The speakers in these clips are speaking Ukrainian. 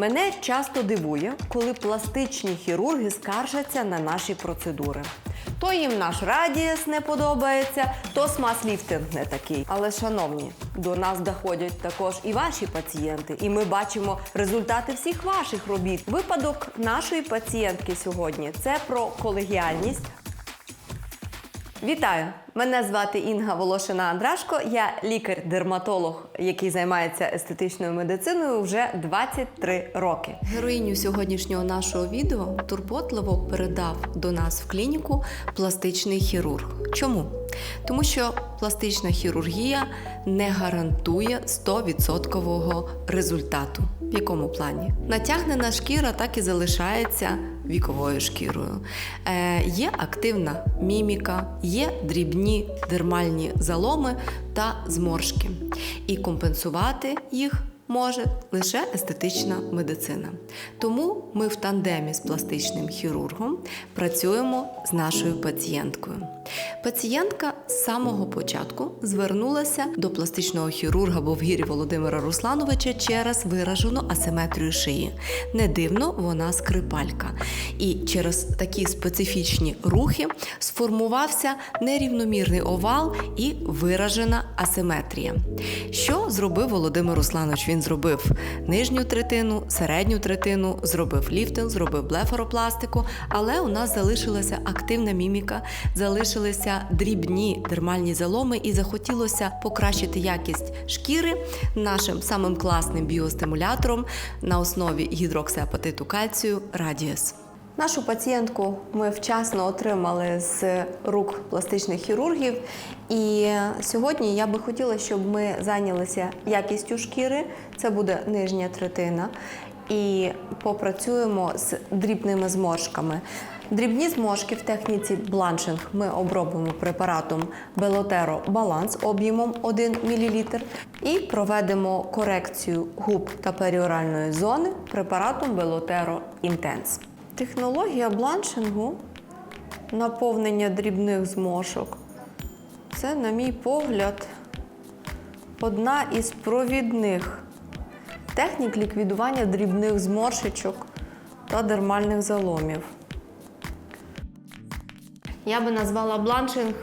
Мене часто дивує, коли пластичні хірурги скаржаться на наші процедури. То їм наш радіус не подобається, то смаз-ліфтинг не такий. Але, шановні, до нас доходять також і ваші пацієнти, і ми бачимо результати всіх ваших робіт. Випадок нашої пацієнтки сьогодні це про колегіальність, Вітаю! Мене звати Інга Волошина Андрашко. Я лікар-дерматолог, який займається естетичною медициною вже 23 роки. Героїню сьогоднішнього нашого відео турботливо передав до нас в клініку пластичний хірург. Чому? Тому що пластична хірургія не гарантує 100% результату. В якому плані? Натягнена шкіра так і залишається віковою шкірою. Е, є активна міміка, є дрібні дермальні заломи та зморшки. І компенсувати їх може лише естетична медицина. Тому ми в тандемі з пластичним хірургом працюємо з нашою пацієнткою. Пацієнтка з самого початку звернулася до пластичного хірурга Бовгірі Володимира Руслановича через виражену асиметрію шиї. Не дивно, вона скрипалька. І через такі специфічні рухи сформувався нерівномірний овал і виражена асиметрія. Що зробив Володимир Русланович? Він зробив нижню третину, середню третину, зробив ліфтинг, зробив блефаропластику, але у нас залишилася активна міміка, залишилися дрібні дермальні заломи, і захотілося покращити якість шкіри нашим самим класним біостимулятором на основі гідроксиапатиту кальцію Радіус. Нашу пацієнтку ми вчасно отримали з рук пластичних хірургів. І сьогодні я би хотіла, щоб ми зайнялися якістю шкіри. Це буде нижня третина. І попрацюємо з дрібними зморшками. Дрібні зморшки в техніці бланшинг ми обробимо препаратом Белотеро Баланс об'ємом 1 мл і проведемо корекцію губ та періоральної зони препаратом Белотеро Інтенс. Технологія бланшингу наповнення дрібних зморшок. Це, на мій погляд, одна із провідних технік ліквідування дрібних зморшечок та дермальних заломів. Я би назвала бланшинг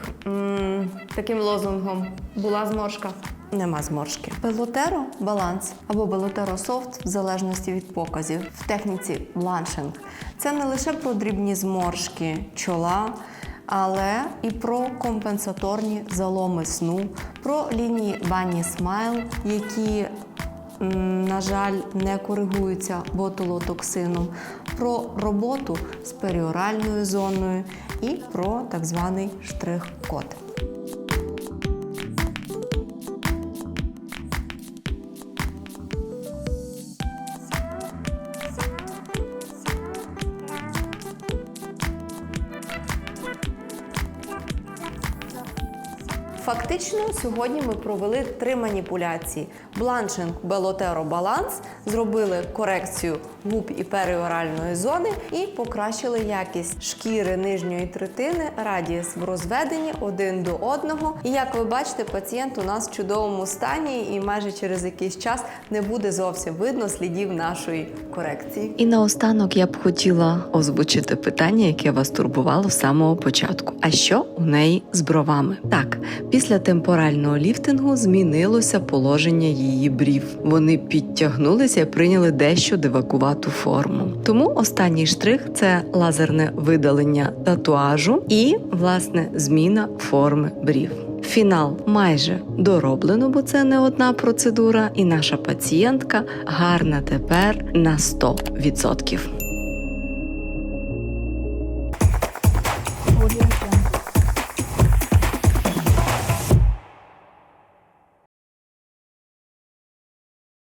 таким лозунгом: була зморшка. Нема зморшки. Белотеро баланс або белотеро софт, в залежності від показів в техніці бланшинг. Це не лише про дрібні зморшки чола, але і про компенсаторні заломи сну, про лінії бані смайл, які на жаль, не коригуються ботулотоксином, про роботу з періоральною зоною і про так званий штрих-код. Фактично, сьогодні ми провели три маніпуляції: бланшинг, белотеро, баланс, зробили корекцію губ і періоральної зони і покращили якість шкіри нижньої третини, радіус в розведенні один до одного. І як ви бачите, пацієнт у нас в чудовому стані, і майже через якийсь час не буде зовсім видно слідів нашої корекції. І наостанок я б хотіла озвучити питання, яке вас турбувало з самого початку. А що у неї з бровами? Так, після темпорального ліфтингу змінилося положення її брів. Вони підтягнулися і прийняли дещо дивакувату форму. Тому останній штрих це лазерне видалення татуажу і власне зміна форми брів. Фінал майже дороблено, бо це не одна процедура, і наша пацієнтка гарна тепер на 100%.